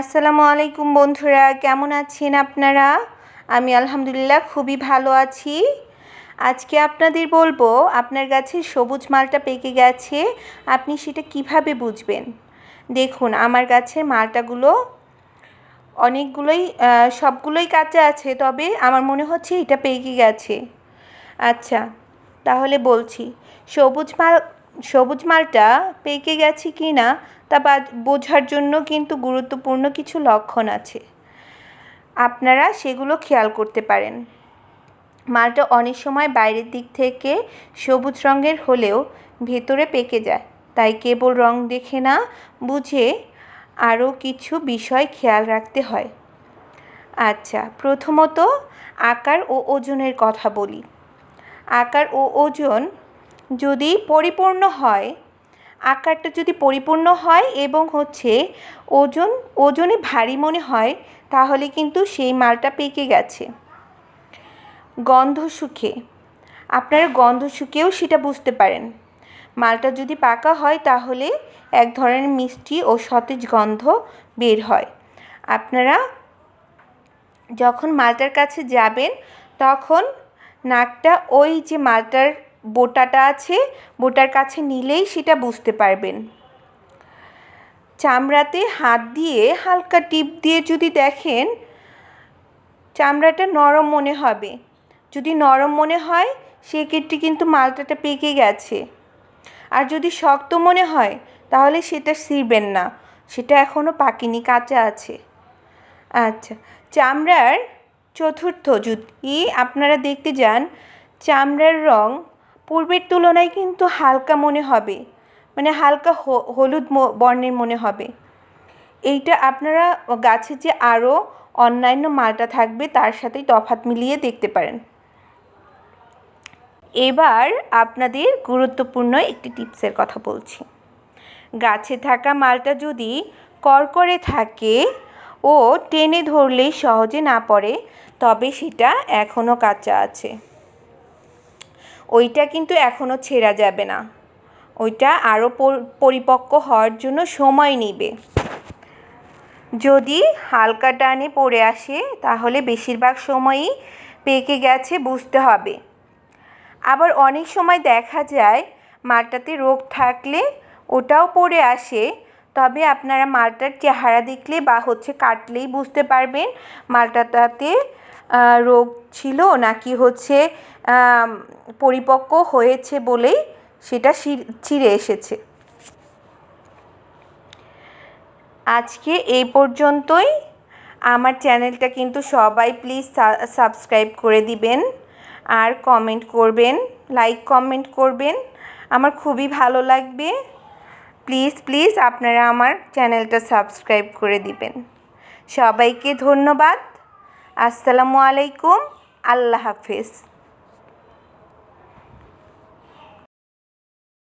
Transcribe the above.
আসসালামু আলাইকুম বন্ধুরা, কেমন আছেন আপনারা? আমি আলহামদুলিল্লাহ খুবই ভালো আছি। আজকে আপনাদের বলব, আপনার গাছে সবুজ মালটা পেকে গেছে, আপনি সেটা কীভাবে বুঝবেন? দেখুন, আমার গাছের মালটাগুলো অনেকগুলোই সবগুলোই কাঁচা আছে, তবে আমার মনে হচ্ছে এটা পেকে গেছে। আচ্ছা তাহলে বলছি, সবুজ মাল সবুজ মালটা পেকে গেছে কি না তা বোঝার জন্য কিন্তু গুরুত্বপূর্ণ কিছু লক্ষণ আছে। আপনারা সেগুলো খেয়াল করতে পারেন। মালটা অনেক সময় বাইরের দিক থেকে সবুজ রঙের হলেও ভেতরে পেকে যায়। তাই কেবল রং দেখে না, বুঝে আরও কিছু বিষয় খেয়াল রাখতে হয়। আচ্ছা প্রথমত আকার ও ওজনের কথা বলি। আকার ও ওজন যদি পরিপূর্ণ হয়, আকারটা যদি পরিপূর্ণ হয় এবং হচ্ছে ওজন, ওজনে ভারী মনে হয়, তাহলে কিন্তু সেই মালটা পেকে গেছে। গন্ধ শুকে আপনারা গন্ধ শুকেও সেটা বুঝতে পারেন। মালটা যদি পাকা হয়, তাহলে এক ধরনের মিষ্টি ও সতেজ গন্ধ বের হয়। আপনারা যখন মালটার কাছে যাবেন, তখন নাকটা ওই যে মালটার বোটাটা আছে, বোটার কাছে নিলেই সেটা বুঝতে পারবেন। চামড়াতে হাত দিয়ে হালকা টিপ দিয়ে যদি দেখেন, চামড়াটা নরম মনে হবে। যদি নরম মনে হয়, সেক্ষেত্রে কিন্তু মালটাটা পেকে গেছে। আর যদি শক্ত মনে হয়, তাহলে সেটা ছিঁড়বেন না। সেটা এখনও পাকেনি, কাঁচা আছে। আচ্ছা চামড়ার চতুর্থ যদি আপনারা দেখতে যান, চামড়ার রং পূর্বের তুলনায় কিন্তু হালকা মনে হবে মানে হালকা হলুদ বর্ণের মনে হবে। এইটা আপনারা গাছে যে আরও অন্যান্য মালটা থাকবে তার সাথেই তফাত মিলিয়ে দেখতে পারেন। এবার আপনাদের গুরুত্বপূর্ণ একটি টিপসের কথা বলছি। গাছে থাকা মালটা যদি করকরে থাকে ও টেনে ধরলেই সহজে না পড়ে, তবে সেটা এখনও কাঁচা আছে। ওইটা কিন্তু এখনও ছেঁড়া যাবে না। ওইটা আরও পরিপক্ক হওয়ার জন্য সময় নেবে। যদি হালকা টানে পড়ে আসে, তাহলে বেশিরভাগ সময়ই পেকে গেছে বুঝতে হবে। আবার অনেক সময় দেখা যায় মালটাতে রোগ থাকলে ওটাও পড়ে আসে তবে আপনারা মালটার চেহারা দেখলে বা হচ্ছে কাটলেই বুঝতে পারবেন মালটাটাতে রোগ ছিল নাকি হচ্ছে পরিপক্ক হয়েছে বলেই সেটা চিরে এসেছে। আজকে এই পর্যন্তই। আমার চ্যানেলটা কিন্তু সবাই প্লিজ সাবস্ক্রাইব করে দিবেন আর কমেন্ট করবেন, লাইক কমেন্ট করবেন। আমার খুবই ভালো লাগবে। প্লিজ প্লিজ আপনারা আমার চ্যানেলটা সাবস্ক্রাইব করে দিবেন। সবাইকে ধন্যবাদ। আসসালামু আলাইকুম। আল্লাহ হাফেজ।